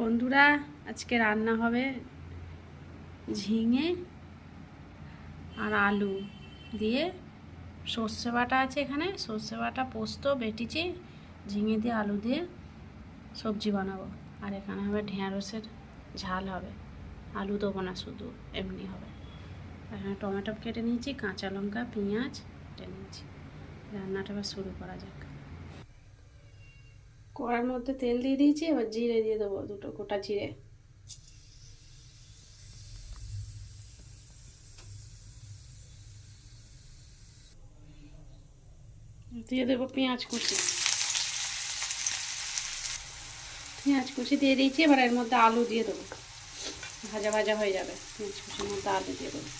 বন্ধুরা, আজকে রান্না হবে ঝিঙে আর আলু দিয়ে। সর্ষে বাটা আছে এখানে। সর্ষে বাটা, পোস্ত, বেটিছি, ঝিঙে দিয়ে আলু দিয়ে সবজি বানাবো। আর এখানে হবে ঢেঁড়সের ঝাল হবে। আলু দেবো না শুধু, এমনি হবে। এখানে টমেটো কেটে নিয়েছি, কাঁচা লঙ্কা, পেঁয়াজ কেটে নিয়েছি। রান্নাটা আবার শুরু করা যাক। কড়ার মধ্যে তেল দিয়ে দিয়েছি, এবার জিরে দিয়ে দেবো দুটো গোটা জিরে। দিয়ে দেবো পেঁয়াজ কুচি। পেঁয়াজ কুচি দিয়ে দিয়েছি, এবার এর মধ্যে আলু দিয়ে দেবো। ভাজা ভাজা হয়ে যাবে, পেঁয়াজ কুচির মধ্যে আলু দিয়ে দেবো।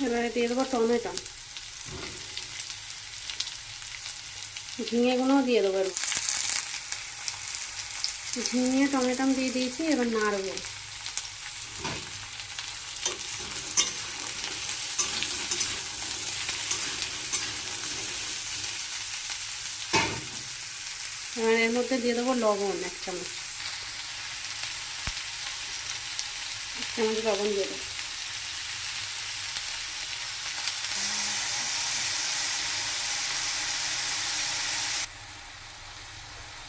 এবারে দিয়ে দেবো টমেটো। ঝিঙেগুলোও দিয়ে দেবো ঝিঙে, টমেটো দিয়ে দিয়েছি, এবার নাড়বো। এবার এর মধ্যে দিয়ে দেবো লবণ, এক চামচ। এক চামচ লবণ দিয়ে দেবো।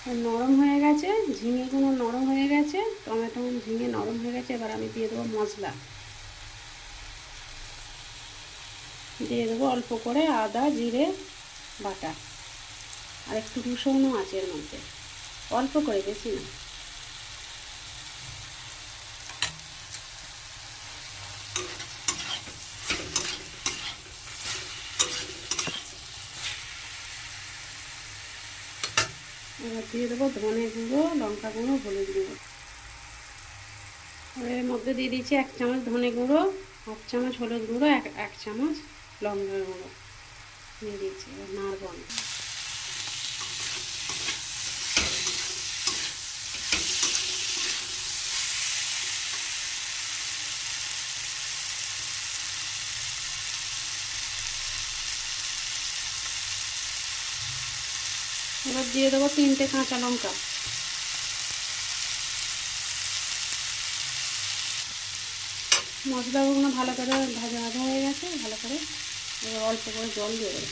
নরম হয়ে গেছে ঝিঙেগুলো নরম হয়ে গেছে, টমেটো ঝিঙে নরম হয়ে গেছে, এবার আমি দিয়ে দেবো মশলা। দিয়ে দেবো অল্প করে আদা, জিরে, বাটা। আর একটু রসুনও আছে এর মধ্যে। অল্প করে, বেশি না। এবার দিয়ে দেবো ধনে গুঁড়ো, লঙ্কা গুঁড়ো, হলুদ গুঁড়ো। এর মধ্যে দিয়ে দিচ্ছি এক চামচ ধনে গুঁড়ো এক চামচ হলুদ গুঁড়ো, এক এক চামচ লঙ্কা গুঁড়ো। দিয়ে দিচ্ছি, এবার নাড়ব এবার দিয়ে দেবো তিনটে কাঁচা লঙ্কা। মশলাগুলো ভালো করে ভাজা ভাজা হয়ে গেছে, ভালো করে এবার অল্প করে জল দিয়ে দেবো।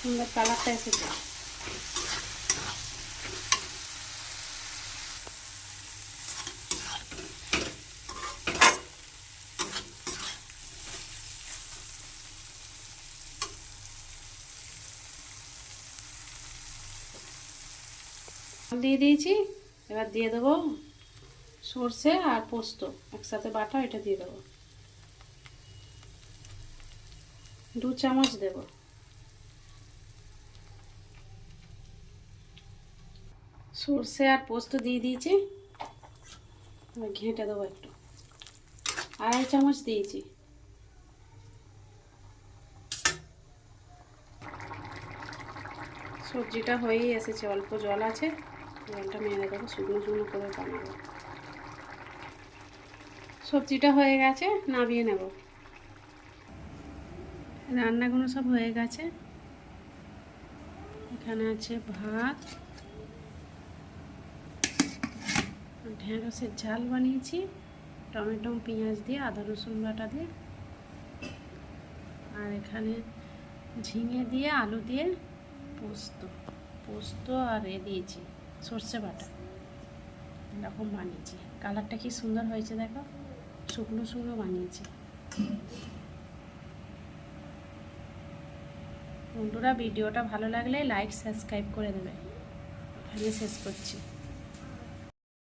সুন্দর কালারটা এসেছে। দিয়ে দিয়েছি, এবার দিয়ে দেবো সর্ষে আর পোস্ত। একসাথে বাটা, এটা দিয়ে দেবো। দু চামচ দেব। সর্ষে আর পোস্ত দিয়ে দিয়েছি। ঘেঁটে দেবো একটু। আড়াই চামচ দিয়েছি। সবজিটা হয়েই এসেছে, অল্প জল আছে। মেরে শুকনো শুকনো করে বানাবো সবজিটা হয়ে গেছে, নামিয়ে নেব। রান্নাগুলো সব হয়ে গেছে। এখানে আছে ভাত, ঢেঁড়সের ঝাল বানিয়েছি, টমেটো, পেঁয়াজ দিয়ে, আদা, রসুন বাটা দিয়ে। আর এখানে ঝিঙে দিয়ে, আলু দিয়ে পোস্ত পোস্ত আর এ দিয়েছি। সর্ষে বাটা। এরকম বানিয়েছি। কালারটা কি সুন্দর হয়েছে দেখো। শুকনো শুকনো বানিয়েছি। বন্ধুরা, ভিডিওটা ভালো লাগলে লাইক সাবস্ক্রাইব করে দেবে। আমি শেষ করছি।